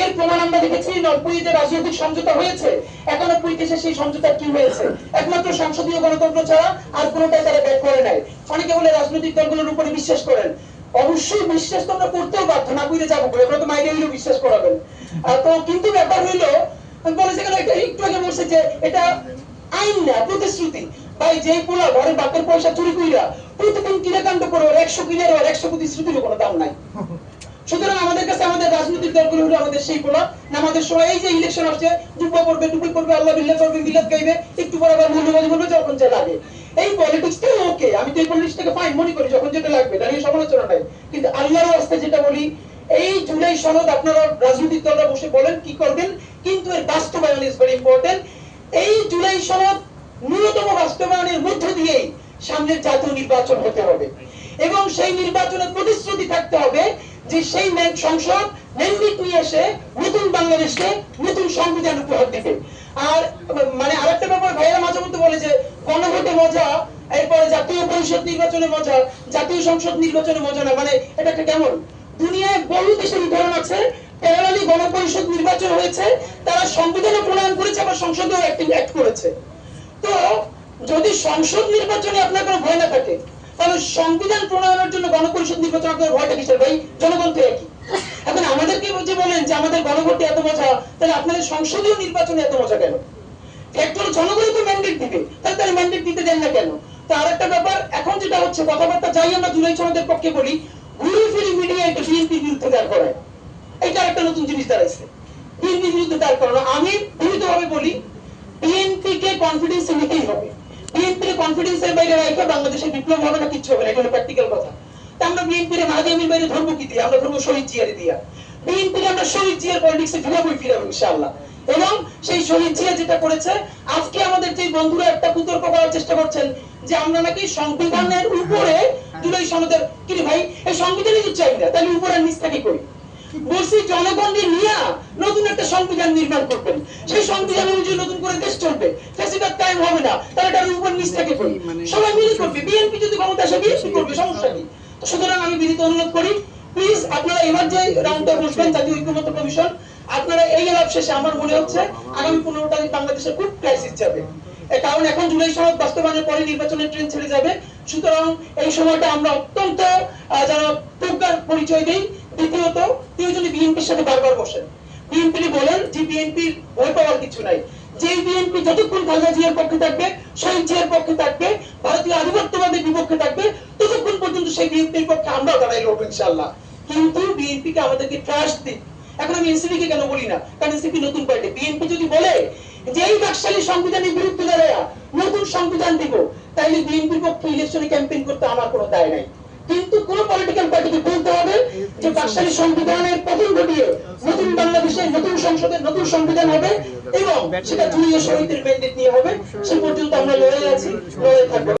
এর প্রমাণ আমরা দেখেছি নব্বই যে রাজনৈতিক সমঝোতা হয়েছে একানব্বই দেশে সেই সমঝোতা কি হয়েছে? একমাত্র সংসদীয় গণতন্ত্র ছাড়া আর কোনোটাই তারা ব্যাক করে নাই। অনেকে বলে রাজনৈতিক দলগুলোর উপরে বিশ্বাস করেন। অবশ্যই বিশ্বাস তো আমরা করতেও বাধ্য, না বুঝে যাব করে তো মাইনে হইলেও বিশ্বাস করাবেন। তো কিন্তু ব্যাপার হইল বলেছি কেন, এটা একটু আগে বলছে যে এটা আইন না, প্রতিশ্রুতি। ভাই যেই পোলা ঘরের বাপের পয়সা চুরি কইরা প্রতিদিন কিরাকাণ্ড করে ওর একশো কিনের আর একশো প্রতিশ্রুতিরও কোনো দাম নাই। সুতরাং আমাদের কাছে আমাদের রাজনৈতিক দলগুলো হলো আমাদের সেই পোলা। নামাজের সময় এই যে ইলেকশন আসছে জুব্বা পড়বে, টুপি পড়বে, আল্লাহ বিল্লাহ করবে, মিলাদ গাইবে, একটু পর আবার মূল্যবাদী বলবে যখন যা লাগে। এই পলিটিক্স তো ওকে আমি তো এই পলিটিক্সটাকে ফাইন মনে করি, যখন যেটা লাগবে, এটা নিয়ে সমালোচনা নাই। কিন্তু আল্লাহর রাস্তায় যেটা বলি, এই জুলাই সনদ আপনারা রাজনৈতিক দলরা বসে বলেন, কি করবেন? কিন্তু এর বাস্তবায়ন ইজ ভেরি ইম্পর্টেন্ট এই জুলাই সনদ ন্যূনতম বাস্তবায়নের মধ্য দিয়েই সামনের জাতীয় নির্বাচন হতে হবে। এবং সেই নির্বাচনের প্রতিশ্রুতি যে সেই সংসদ ম্যান্ডেট নিয়ে এসে নতুন বাংলাদেশকে নতুন সংবিধান উপহার দেবে আর মানে আরেকটা ব্যাপার, ভাইয়েরা মাঝে মধ্যে বলে যে গণভোটে মজা, এরপরে জাতীয় পরিষদ নির্বাচনে মজা, জাতীয় সংসদ নির্বাচনে মজা না। মানে এটা একটা কেমন? দুনিয়ায় বহু দেশের উদাহরণ আছে প্যারালালি গণপরিষদ নির্বাচন হয়েছে, তারা সংবিধানে প্রণয়ন করেছে, আবার সংসদেও অ্যাক্ট করেছে। তো যদি সংসদ নির্বাচনে আপনার কোনো ভয় না থাকে তাহলে সংবিধান প্রণয়নের জন্য গণপরিষদ নির্বাচন আপনার ভয়টা কিসের ভাই, জনগণ তো একই। এখন আমাদেরকে যে বলেন যে আমাদের গণভোটে এত মজা, তাহলে আপনাদের সংসদীয় নির্বাচনে এত মজা কেন? একজন জনগণই তো ম্যান্ডেট দিবে, তাহলে তারা ম্যান্ডেট দিতে দেন না কেন? তো আরেকটা ব্যাপার, এখন যেটা হচ্ছে, কথাবার্তা যাই আমরা জুলাই সমাজের পক্ষে বলি, ঘুরে ফিরে মিডিয়া এটা বিএনপির বিরুদ্ধে দাঁড় করায়। এটা একটা নতুন জিনিস দাঁড়াইছে। বিএনপির বিরুদ্ধে দাঁড় করানো। আমি ভাবে বলি বিএনপি কে কনফিডেন্স নিতেই হবে বিএনপি কে কনফিডেন্সের সংবিধানের উপরে জুলাই কি ভাই? এই সংবিধানই তো চাই না, তাহলে উপরে থেকে করি বলছি নিয়ে নতুন একটা সংবিধান নির্মাণ করবেন। সেই সংবিধান অনুযায়ী নতুন করে দেশ চলবে হবে না তাহলে তার উপর নিচ থেকে করি সবাই মিলে করবে। বিএনপি যদি ক্ষমতা আসে বিএনপি করবে সমস্যা কি? তো সুতরাং আমি বিনীত অনুরোধ করি প্লিজ আপনারা এবার যে রাউন্ডে বসবেন জাতীয় ঐক্যমত্য কমিশন আপনারা এই আলাপ শেষে আমার মনে হচ্ছে আগামী পনেরো তারিখ বাংলাদেশে খুব ক্রাইসিস যাবে। কারণ এখন জুলাই সনদ বাস্তবায়নের পরে নির্বাচনের ট্রেন ছেড়ে যাবে। সুতরাং এই সময়টা আমরা অত্যন্ত যারা প্রজ্ঞার পরিচয় দিই দ্বিতীয়ত তিনি যদি বিএনপির সাথে বারবার বসেন বিএনপি বলেন যে বিএনপির ভয় পাওয়ার কিছু নাই। যে বিএনপি যতক্ষণ খালেদা জিয়ার পক্ষে থাকবে শহীদ জিয়ার পক্ষে থাকবে, ভারতীয় আধিপত্যবাদের বিপক্ষে থাকবে, ততক্ষণ পর্যন্ত সেই বিএনপির পক্ষে দাঁড়াই লড়বো ইনশাল্লাহ কিন্তু আমাদেরকে ট্রাস্ট দিন এখন আমি এনসিপি কে কেন বলি না? কারণ এনসিপি নতুন পার্টি বিএনপি যদি বলে যে এই বাকশালী সংবিধানের বিরুদ্ধে দাঁড়ায় নতুন সংবিধান দিব, তাইলে বিএনপির পক্ষে ইলেকশনে ক্যাম্পেইন করতে আমার কোনো দায় নাই। কিন্তু কোন পলিটিক্যাল পার্টিকে বলতে হবে যে বাকশালী সংবিধানের পতন ঘটিয়ে নতুন বাংলাদেশের নতুন সংসদের নতুন সংবিধান হবে এবং সেটা দুই শহীদের মেন্ডেট নিয়ে হবে, সে পর্যন্ত আমরা লড়াই আছি লড়াই থাকব।